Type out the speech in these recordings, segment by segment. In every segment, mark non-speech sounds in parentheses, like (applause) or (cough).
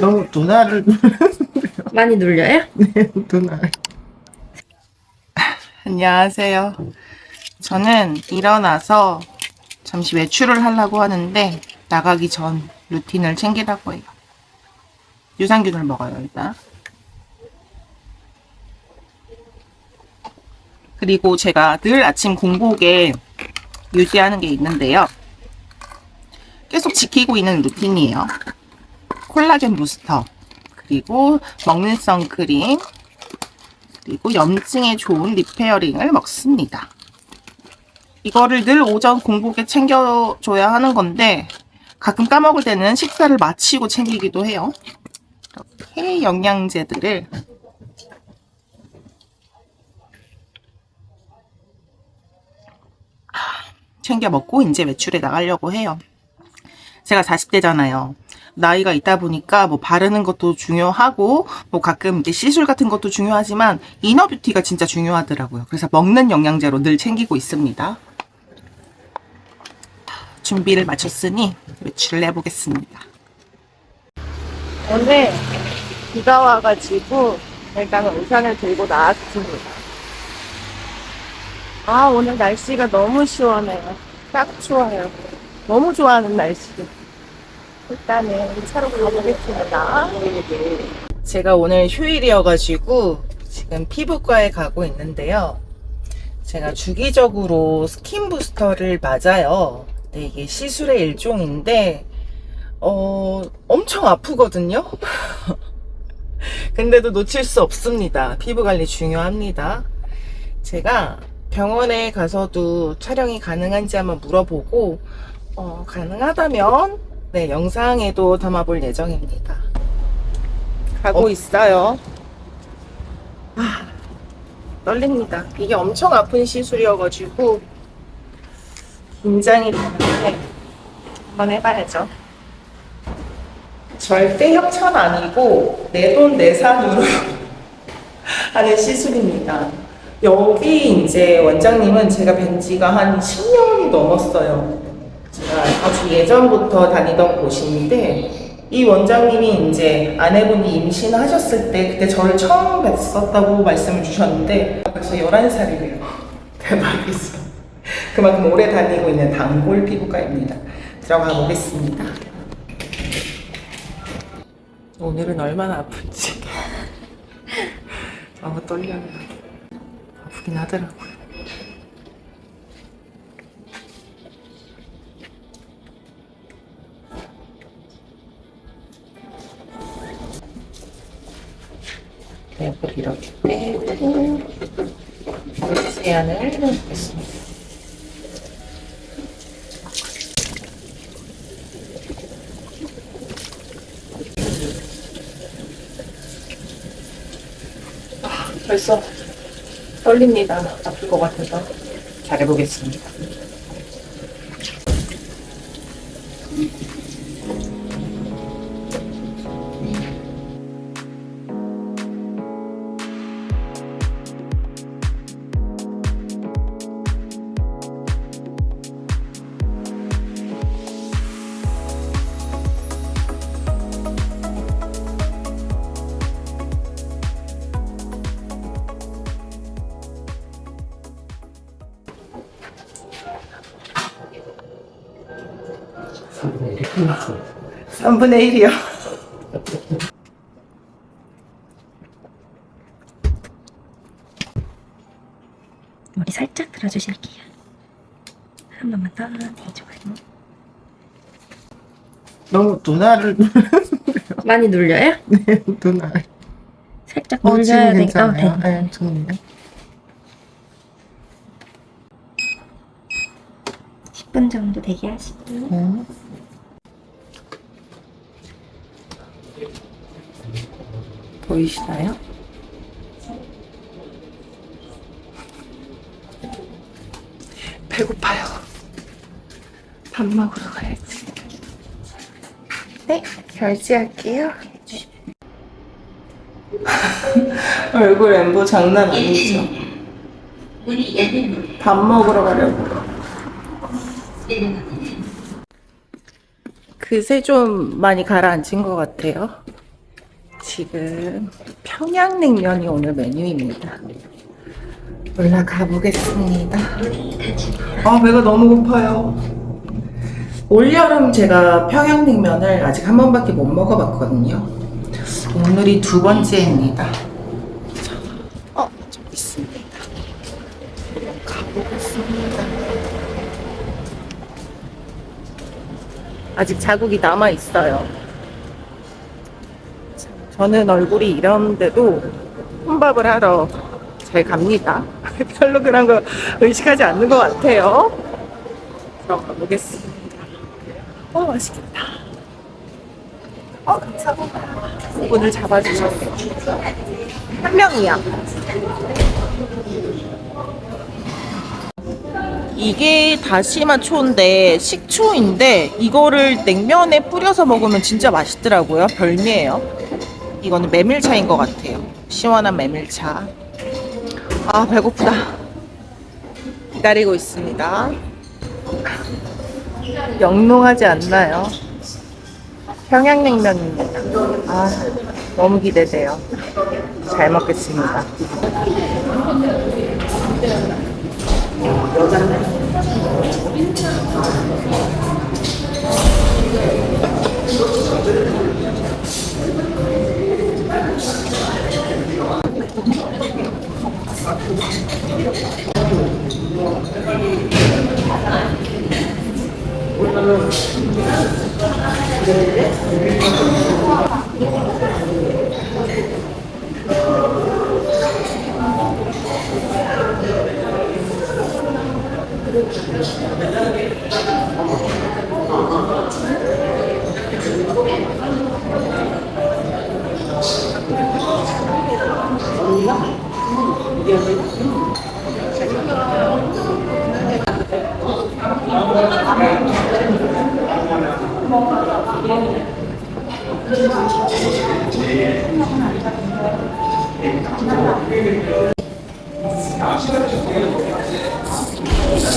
너무 누나를 (laughs) 많이 눌려요? 네, 누나. 안녕하세요. 저는 일어나서 잠시 외출을 하려고 하는데 나가기 전 루틴을 챙기라고 해요. 유산균을 먹어요, 일단. 그리고 제가 늘 아침 공복에 유지하는 게 있는데요. 계속 지키고 있는 루틴이에요. 콜라겐 부스터, 그리고 먹는 선크림, 그리고 염증에 좋은 리페어링을 먹습니다. 이거를 늘 오전 공복에 챙겨줘야 하는 건데 가끔 까먹을 때는 식사를 마치고 챙기기도 해요. 이렇게 영양제들을 챙겨 먹고 이제 외출에 나가려고 해요. 제가 40대잖아요. 나이가 있다 보니까 뭐 바르는 것도 중요하고 뭐 가끔 이제 시술 같은 것도 중요하지만 이너뷰티가 진짜 중요하더라고요. 그래서 먹는 영양제로 늘 챙기고 있습니다. 준비를 마쳤으니 외출을 해보겠습니다. 오늘 비가 와가지고 일단 우산을 들고 나왔습니다. 아 오늘 날씨가 너무 시원해요. 딱 좋아요. 너무 좋아하는 날씨. 일단은 차로 가보겠습니다. 제가 오늘 휴일이어가지고 지금 피부과에 가고 있는데요. 제가 주기적으로 스킨 부스터를 맞아요. 근데 이게 시술의 일종인데, 어, 엄청 아프거든요? (laughs) 근데도 놓칠 수 없습니다. 피부 관리 중요합니다. 제가 병원에 가서도 촬영이 가능한지 한번 물어보고, 어, 가능하다면, 네, 영상에도 담아볼 예정입니다. 가고 있어요. 아, 떨립니다. 이게 엄청 아픈 시술이어가지고, 긴장이 되는데, 한번 해봐야죠. 절대 협찬 아니고, 내 돈 내산으로 (laughs) 하는 시술입니다. 여기 이제 원장님은 제가 뵌 지가 한 10년이 넘었어요. 제가 아주 예전부터 다니던 곳인데 이 원장님이 이제 아내분이 임신하셨을 때 그때 저를 처음 뵀었다고 말씀을 주셨는데 벌써 11살이래요. (laughs) 대박이죠. 그만큼 오래 다니고 있는 단골 피부과입니다. 들어가 보겠습니다. 오늘은 얼마나 아픈지 (laughs) 너무 떨려요. 아프긴 하더라고요. 랩을 이렇게 빼고 세안을 해보겠습니다. 아, 벌써 떨립니다. 아플 것 같아서 잘해보겠습니다. 3분의 1이요. 머리 살짝 들어주실게요. 한 번만 더 대줘요. 너무 누나를 (laughs) 많이 눌려요? 네, 누나. 살짝 어, 눌려야 지금 돼. 어, 괜찮아요. 네. 네, 좋네요. 10분 정도 대기하시고 네. 보이시나요? 배고파요. 밥 먹으러 가야지. 네, 결제할게요. (laughs) 얼굴 엠보 장난 아니죠? 밥 먹으러 가려고. 그새 좀 많이 가라앉힌 것 같아요. 지금 평양냉면이 오늘 메뉴입니다. 올라가 보겠습니다. 아, 배가 너무 고파요. 올여름 제가 평양냉면을 아직 한 번밖에 못 먹어봤거든요. 오늘이 두 번째입니다. 자, 어, 저기 있습니다. 가보겠습니다. 아직 자국이 남아 있어요. 저는 얼굴이 이런데도 혼밥을 하러 잘 갑니다. (laughs) 별로 그런 거 의식하지 않는 것 같아요. 들어가 보겠습니다. 어, 맛있겠다. 어, 감사합니다. 오늘 잡아주셨어요. 한 명이야. 이게 다시마 초인데 식초인데 이거를 냉면에 뿌려서 먹으면 진짜 맛있더라고요. 별미예요. 이거는 메밀차인 것 같아요. 시원한 메밀차. 아 배고프다. 기다리고 있습니다. 영롱하지 않나요? 평양냉면입니다. 아 너무 기대돼요. 잘 먹겠습니다.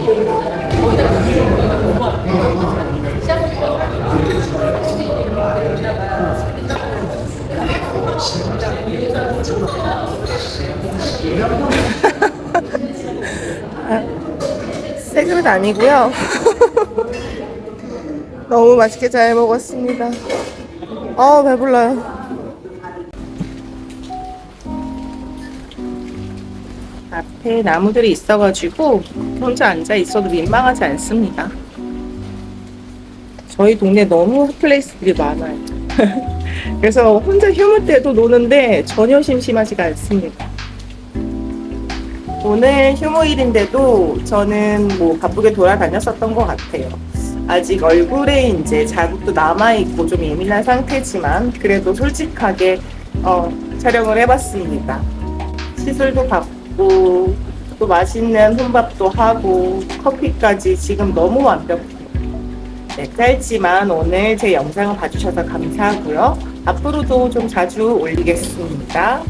(laughs) 새 그릇 아니고요. (laughs) 너무 맛있게 잘 먹었습니다. 아 배불러요. 앞에 나무들이 있어가지고 혼자 앉아 있어도 민망하지 않습니다. 저희 동네 너무 핫플레이스들이 많아요. (laughs) 그래서 혼자 휴무 때도 노는데 전혀 심심하지가 않습니다. 오늘 휴무일인데도 저는 뭐 바쁘게 돌아다녔었던 것 같아요. 아직 얼굴에 이제 자국도 남아있고 좀 예민한 상태지만 그래도 솔직하게 어, 촬영을 해봤습니다. 시술도 받 고 또 맛있는 혼밥도 하고 커피까지 지금 너무 완벽해요. 네, 짧지만 오늘 제 영상을 봐주셔서 감사하고요. 앞으로도 좀 자주 올리겠습니다.